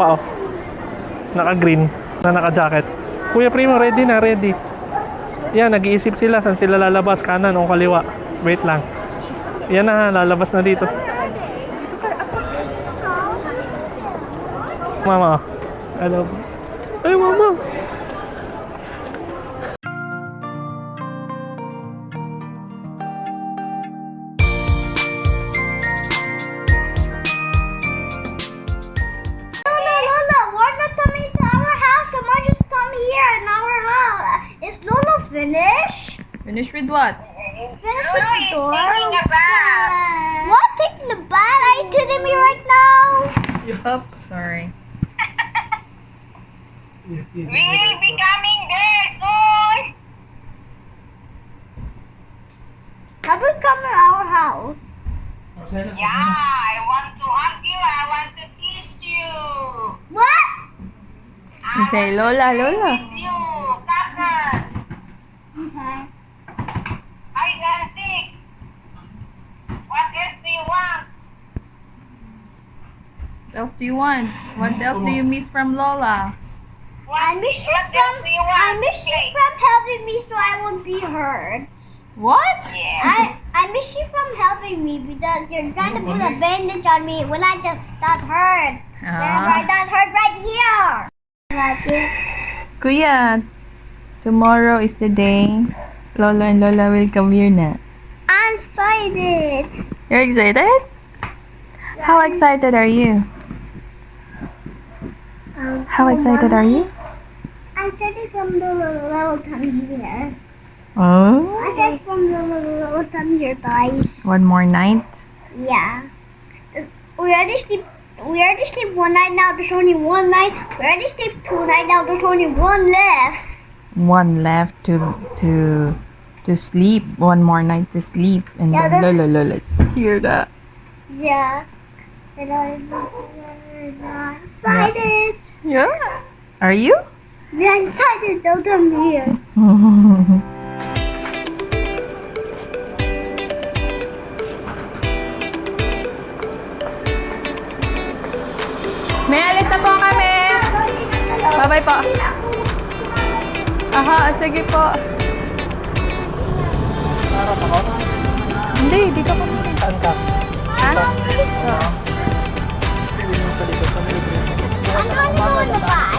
pa oh. Naka-green na naka-jacket. Kuya Primo, ready na, ready. Yan, nag-iisip sila saan sila lalabas, kanan o kaliwa. Wait lang. Yan na, lalabas na dito. Mama. Hello. Ay, mama. Lola finished? Finish with what? Finished with the door? What? Taking a bath? Are you kidding me right now? Oops, sorry. We will be coming there soon. How do we come to our house? Yeah, I want to hug you. I want to kiss you. What? You say, Lola, Lola. With you, soccer, Okay. hide. What else do you want? What else do you want? What else do you miss from Lola? What, I miss you what else from do you want? I miss you from helping me so I won't be hurt. What? Yeah. I I miss you from helping me because you're trying to put a bandage on me when I just got hurt. Remember, I Ah. got hurt right here. Kuya, tomorrow is the day Lola and Lola will come here na. I'm excited. You're excited? How excited are you? Um, How excited are you? I'm excited from the little, time here. Oh, I'm excited from the little, time here, guys. one more night. Yeah. We already sleep. We already sleep one night now. There's only one night. We already sleep two night now. There's only one left. One left to to to sleep. One more night to sleep, and Yeah, then that's- Lola Lola's here na. Yeah. And I'm excited. Yeah. Are you? I'm excited. Don't come here. May alis na po kami. Bye-bye po. Aha, sige po. Hindi, dito ko. Saan ka? Ha? Sa likod, sa likod. I'm going to go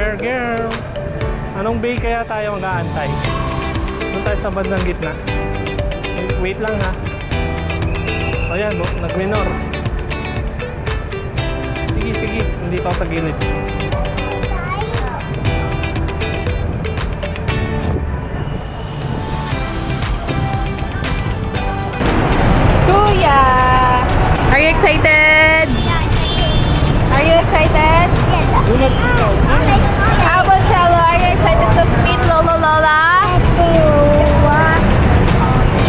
Girl, girl. Anong bay kaya tayo mag-aantay? Doon tayo sa bandang gitna. Wait, lang ha. Ayan, oh, nag-minor. Sige, sige. Hindi pa ako sa gilid. Kuya! Are you excited? Are you excited? How about Shello? Are you excited to meet Lola?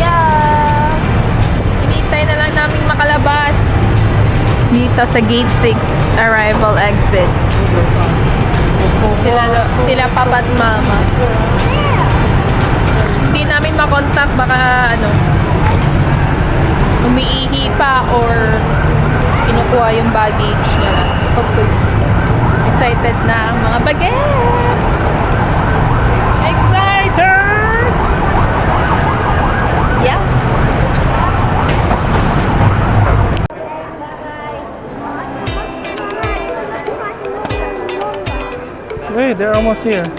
Yeah! Hinihintay na lang namin makalabas. Dito sa Gate 6 arrival exit. Sila, sila papa at mama. Hindi namin makontak baka ano umiihi pa or kinukuha yung baggage nila. Hopefully. Excited na ang mga bagets! Excited! Yeah. Wait, they're almost here.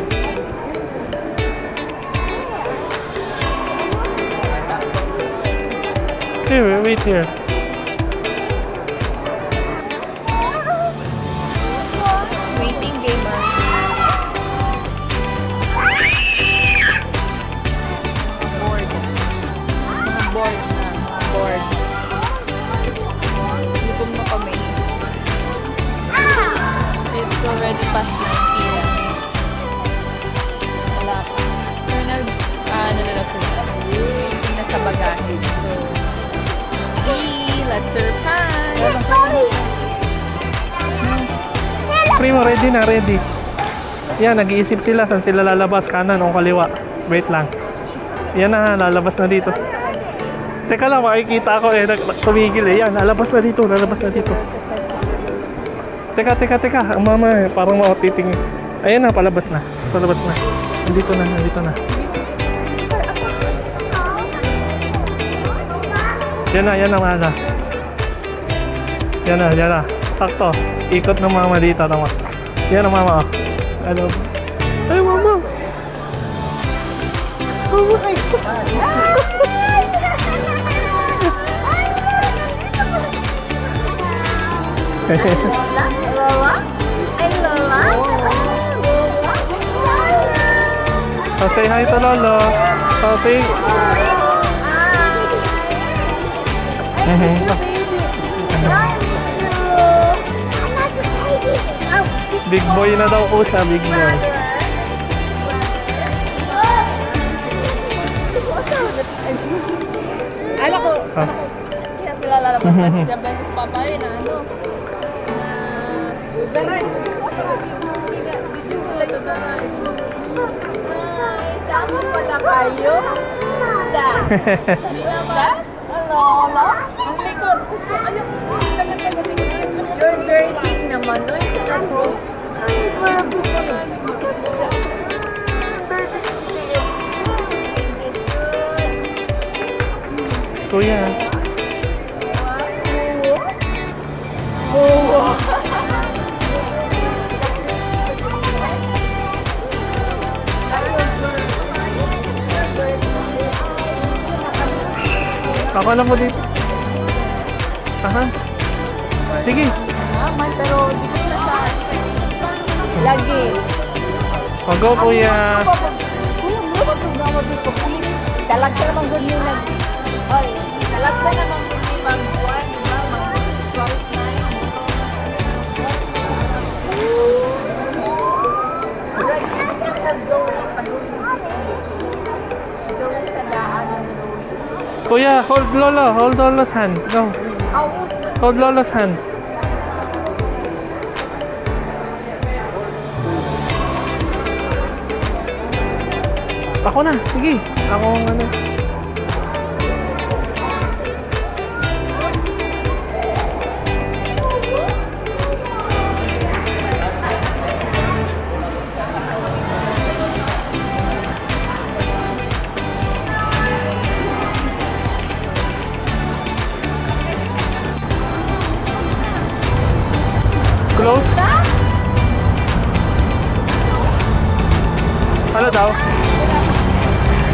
Here, wait here. Primo, ready na, ready. Yan, nag-iisip sila saan sila lalabas, kanan o kaliwa. Wait lang. Yan na, lalabas na dito. Teka lang, makikita ko eh, tumigil eh. Yan, lalabas na dito, lalabas na dito. Teka, teka, teka. Ang mama eh, parang makatitingin. Ayan na, palabas na. Palabas na. Nandito na, nandito na. Yan na, yan na, mana. Yan na, yan na. Sakto. Ikot ng mama dito, tama. Yan ang mama. oh. Ano? Ay, mama. Oh my God. Lola? Ay, Lola? so, say hi to Lolo. So, say... Mhm. Big boy na daw po siya, big boy. Ala ko, Ah. kaya sila lalabas na si Jabay sa papay na ano, na daray. Ito daray. Sama pala kayo? Lola? Ang likod. Ayaw. You're very big naman, no? Ito na po. Kuya. Ako lang po dito. Aha. Sige. Naman, pero di ko na sa Lagi. O, go kuya. Talag ka naman good nag... Oy, talag ka naman good yung magbuwan, di ba? Mag 12 na Right, hindi ka nag-Joey, Joey sa daan ng Joey. Kuya, hold Lolo. Hold Lolo's hand. Go. Hold Lolo's hand. Ako na. Sige. Ako ang ano.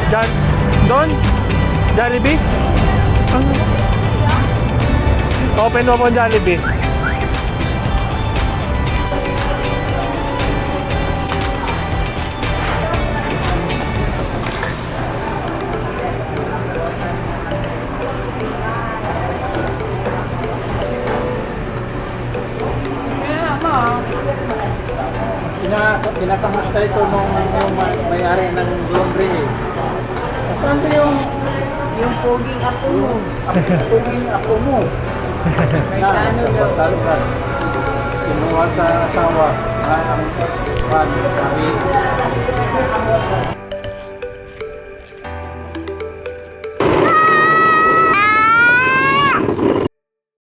Jan Don? Jollibee? Ano? Open mo po ang Jollibee. Pina, pinakamusta ito nung poging ako mo. yung ako mo? Na, sa. Pagtalukan. Kinuha sa asawa na ang pan, sabi,